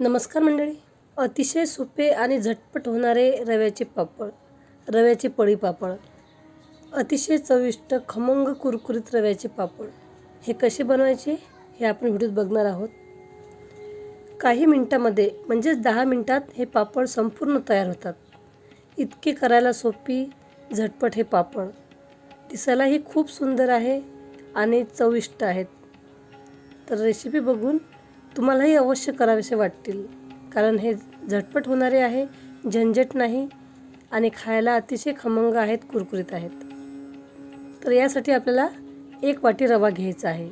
नमस्कार मंडळी. अतिशय सोपे आणि झटपट होणारे रव्याचे पापड रव्याचे पळी पापड अतिशय चविष्ट खमंग कुरकुरीत रव्याचे पापड हे कसे बनवायचे हे आपण व्हिडिओत बघणार आहोत. काही मिनटामध्ये म्हणजेच दहा मिनटात हे पापड संपूर्ण तयार होतात. इतके करायला सोपी झटपट हे पापड. दिसायलाही खूप सुंदर आहे आणि चविष्ट आहेत. तर रेसिपी बघून तुम्हालाही अवश्य करावेसे वाटतील. कारण हे झटपट होणारे आहे झंझट नाही आणि खायला अतिशय खमंग आहेत कुरकुरीत आहेत. तर यासाठी आपल्याला एक वाटी रवा घ्यायचा आहे.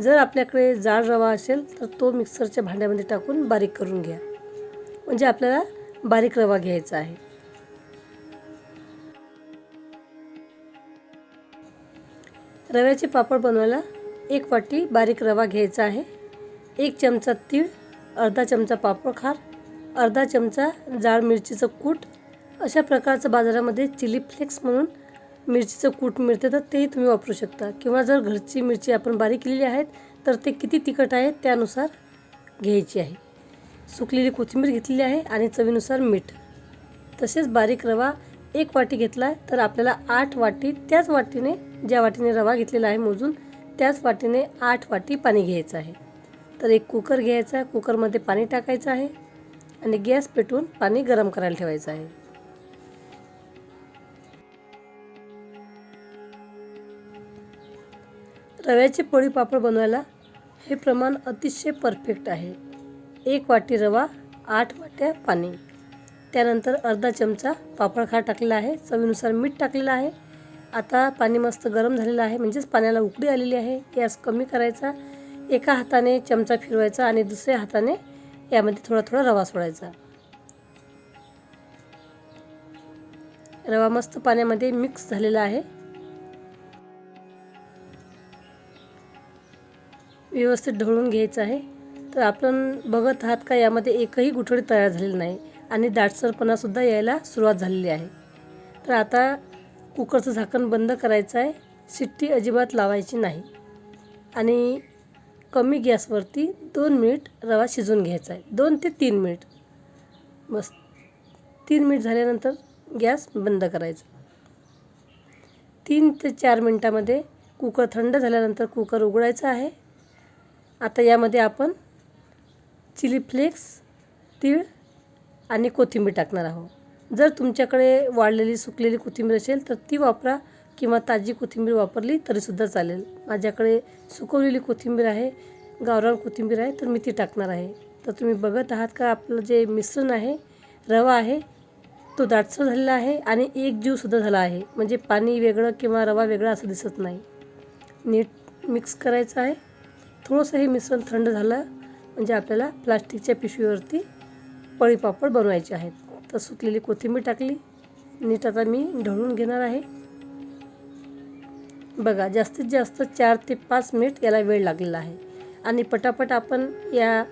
जर आपल्याकडे जाड रवा असेल तर तो मिक्सरच्या भांड्यामध्ये टाकून बारीक करून घ्या. म्हणजे आपल्याला बारीक रवा घ्यायचा आहे. रव्याचे पापड बनवायला एक वाटी बारीक रवा घ्यायचा आहे. एक चमचा तीळ अर्धा चमचा पापड खार अर्धा चमचा जाड मिरचीचं कूट. अशा प्रकारचं बाजारामध्ये चिली फ्लेक्स म्हणून मिरचीचं कूट मिळते. तर तेही तुम्ही वापरू शकता. किंवा जर घरची मिरची आपण बारीक केलेली आहेत तर ते किती तिखट आहे त्यानुसार घ्यायची आहे. सुकलेली कोथिंबीर घेतलेली आहे आणि चवीनुसार मीठ. तसेच बारीक रवा एक वाटी घेतला आहे तर आपल्याला आठ वाटी त्याच वाटीने ज्या वाटीने रवा घेतलेला आहे मोजून त्याच वाटीने आठ वाटी पाणी घ्यायचं आहे. तर एक कुकर घ्यायचा आहे. कुकरमध्ये पाणी टाकायचं आहे. आणि गॅस पेटवून पाणी गरम करायला ठेवायचं आहे. रव्याचे पोळी पापड बनवायला हे प्रमाण अतिशय परफेक्ट आहे. एक वाटी रवा आठ वाट्या पाणी. त्यानंतर अर्धा चमचा पापड खा टाकलेला आहे. चवीनुसार मीठ टाकलेलं आहे. आता पाणी मस्त गरम झालेलं आहे. म्हणजेच पाण्याला उकडी आलेली आहे. गॅस कमी करायचा. एका हाताने चमचा फिरवायचा आणि दुसऱ्या हाताने यामध्ये थोडा थोडा रवा सोडायचा. रवा मस्त पाण्यामध्ये मिक्स झालेला आहे. व्यवस्थित ढवळून घ्यायचं आहे. तर आपण बघत आहात का यामध्ये एकही गुठळी तयार झालेली नाही आणि दाटसरपणासुद्धा यायला सुरुवात झालेली आहे. तर आता कुकरचं झाकण बंद करायचं आहे. शिट्टी अजिबात लावायची नाही. आणि कमी गॅसवरती दोन मिनिट रवा शिजवून घ्यायचा आहे. दोन ते तीन मिनिट. मस्त. तीन मिनिट झाल्यानंतर गॅस बंद करायचा. तीन ते चार मिनटामध्ये कुकर थंड झाल्यानंतर कुकर उघडायचा आहे. आता यामध्ये आपण चिली फ्लेक्स तीळ आणि कोथिंबीर टाकणार आहोत. जर तुमच्याकडे वाळलेली सुकलेली कोथिंबीर असेल तर ती वापरा. किंवा ताजी कोथिंबीर वापरली तरीसुद्धा चालेल. माझ्याकडे सुकवलेली कोथिंबीर आहे गावरान कोथिंबीर आहे तर मी ती टाकणार आहे. तर तुम्ही बघत आहात का आपलं जे मिश्रण आहे रवा आहे तो दाटसर झालेला आहे आणि एक जीवसुद्धा झाला आहे. म्हणजे पाणी वेगळं किंवा रवा वेगळा असं दिसत नाही. नीट मिक्स करायचं आहे. थोडंसं हे मिश्रण थंड झालं म्हणजे आपल्याला प्लास्टिकच्या पिशवीवरती पळीपापड बनवायचे आहेत. तर सुकलेली कोथिंबीर टाकली. नीट आता मी ढळून घेणार आहे. बघा जास्तीत जास्त चार ते पाच मिनिट याला वेळ लागलेला आहे. आणि पटापट आपण या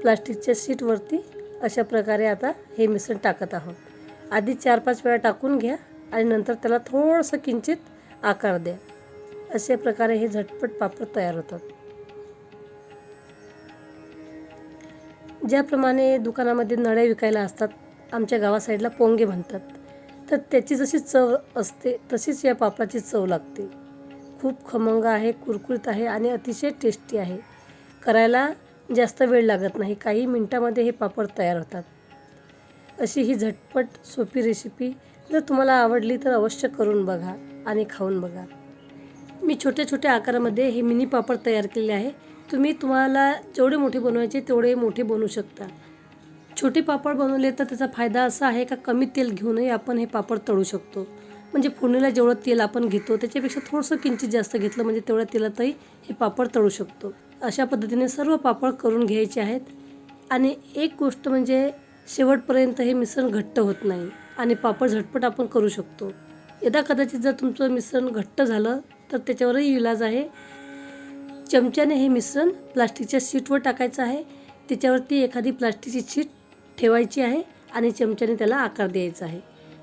प्लास्टिकच्या शीटवरती अशा प्रकारे आता हे मिश्रण टाकत आहोत. आधी चार पाच वेळा टाकून घ्या आणि नंतर त्याला थोडंसं किंचित आकार द्या. अशा प्रकारे हे झटपट पापड तयार होतात. ज्याप्रमाणे दुकानामध्ये नळ्या विकायला असतात आमच्या गावा साईडला पोंगे म्हणतात तर त्याची जशी चव असते तशीच या पापडाची चव लागते. खूप खमंग आहे कुरकुरीत आहे आणि अतिशय टेस्टी आहे. करायला जास्त वेळ लागत नाही काही मिनटामध्ये हे पापड तयार होतात. अशी ही झटपट सोपी रेसिपी जर तुम्हाला आवडली तर अवश्य करून बघा आणि खाऊन बघा. मी छोट्या छोट्या आकारामध्ये हे मिनी पापड तयार केले आहे. तुम्ही तुम्हाला जेवढे मोठे बनवायचे तेवढे मोठे बनवू शकता. छोटे पापड बनवले तर त्याचा फायदा असा आहे का कमी तेल घेऊनही आपण हे पापड तळू शकतो. म्हणजे फोडणीला जेवढं तेल आपण घेतो त्याच्यापेक्षा थोडंसं किंचित जास्त घेतलं म्हणजे तेवढ्या तेलातही हे पापड तळू शकतो. अशा पद्धतीने सर्व पापड करून घ्यायचे आहेत. आणि एक गोष्ट म्हणजे शेवटपर्यंत हे मिश्रण घट्ट होत नाही आणि पापड झटपट आपण करू शकतो. यदा कदाचित जर तुमचं मिश्रण घट्ट झालं तर त्याच्यावरही इलाज आहे. चमच्याने हे मिश्रण प्लास्टिकच्या शीटवर टाकायचं आहे. त्याच्यावरती एखादी प्लास्टिकची शीट ठेवायची आहे आणि चमच्याने त्याला आकार द्यायचा आहे.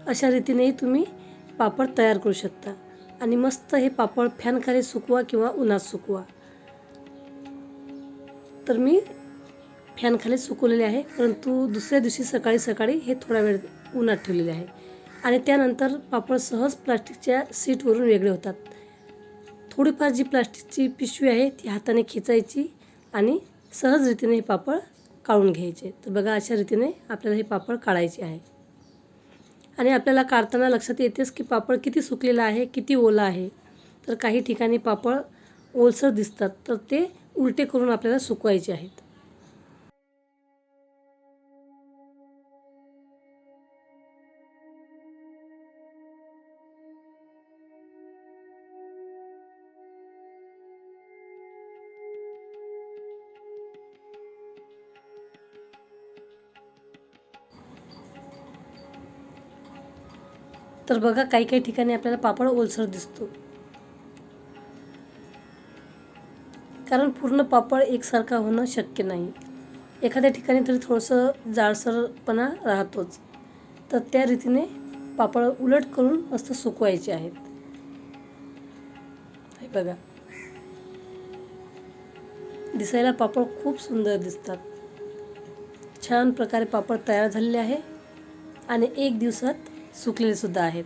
अशा रीतीनेही तुम्ही पापड तयार करू शकता. आणि मस्त हे पापड फॅनखाली सुकवा किंवा उन्हात सुकवा. तर मी फॅनखाली सुकवलेले आहे. परंतु दुसऱ्या दिवशी सकाळी सकाळी हे थोडा वेळ उन्हात ठेवलेले आहे. आणि त्यानंतर पापड सहज प्लास्टिकच्या सीटवरून वेगळे होतात. थोडीफार जी प्लास्टिकची पिशवी आहे ती हाताने खेचायची आणि सहज रीतीने हे पापड काढून घ्यायचे. तर बघा अशा रीतीने आपल्याला हे पापड काढायचे आहे. आणि आपल्याला काढताना लक्षात येतेच की पापड किती सुकलेला आहे किती ओला आहे. तर काही ठिकाणी पापड ओलसर दिसतात तर ते उलटे करून आपल्याला सुकवायचे आहेत. तर बघा काही काही ठिकाणी आपल्याला पापड ओलसर दिसतो. कारण पूर्ण पापड एकसारखा होणं शक्य नाही. एखाद्या ठिकाणी तरी थोडंसं जाडसरपणा राहतोच. तर त्या रीतीने पापड उलट करून मस्त सुकवायचे आहेत. हे बघा. दिसायला पापड खूप सुंदर दिसतात. छान प्रकारे पापड तयार झालेले आहे. आणि एक दिवसात सुकलेले सुद्धा आहेत.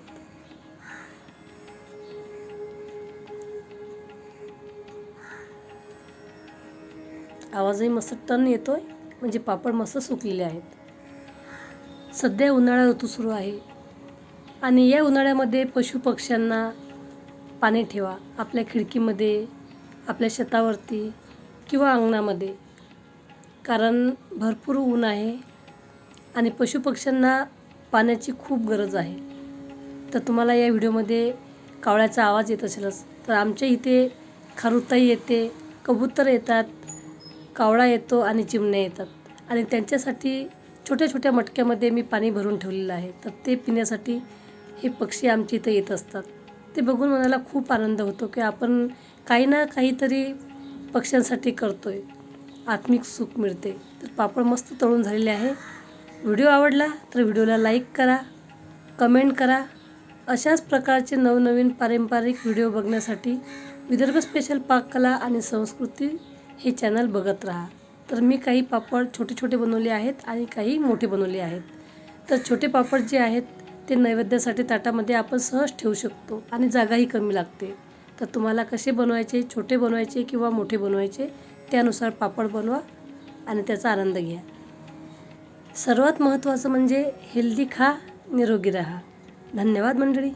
आवाजही मस्त टन येतोय म्हणजे पापड मस्त सुकलेले आहेत. सध्या उन्हाळा ऋतू सुरू आहे. आणि या उन्हाळ्यामध्ये पशुपक्ष्यांना पाणी ठेवा. आपल्या खिडकीमध्ये आपल्या शेतावरती किंवा अंगणामध्ये. कारण भरपूर ऊन आहे आणि पशुपक्ष्यांना पाण्याची खूप गरज आहे. तर तुम्हाला या व्हिडिओमध्ये कावळ्याचा आवाज येत असेलच. तर आमच्या इथे खारुताई येते कबूतर येतात कावळा येतो आणि चिमण्या येतात. आणि त्यांच्यासाठी छोट्या छोट्या मटक्यामध्ये मी पाणी भरून ठेवलेलं आहे. तर ते पिण्यासाठी हे पक्षी आमच्या इथं येत असतात. ते बघून मनाला खूप आनंद होतो की आपण काही ना काहीतरी पक्ष्यांसाठी करतो आहे आत्मिक सुख मिळते. तर पापड मस्त तळून झालेले आहे. व्हिडिओ आवडला तर व्हिडिओला लाईक करा कमेंट करा. अशाच प्रकारचे नवनवीन पारंपरिक व्हिडिओ बघण्यासाठी विदर्भ स्पेशल पाककला आणि संस्कृती हे चॅनल बघत राहा. तर मी काही पापड छोटे छोटे बनवले आहेत आणि काही मोठे बनवले आहेत. तर छोटे पापड जे आहेत ते नैवेद्यासाठी ताटामध्ये आपण सहज ठेवू शकतो आणि जागाही कमी लागते. तर तुम्हाला कसे बनवायचे छोटे बनवायचे किंवा मोठे बनवायचे त्यानुसार पापड बनवा आणि त्याचा आनंद घ्या. सर्वात महत्त्वाचं म्हणजे हेल्दी खा निरोगी राहा. धन्यवाद मंडळी.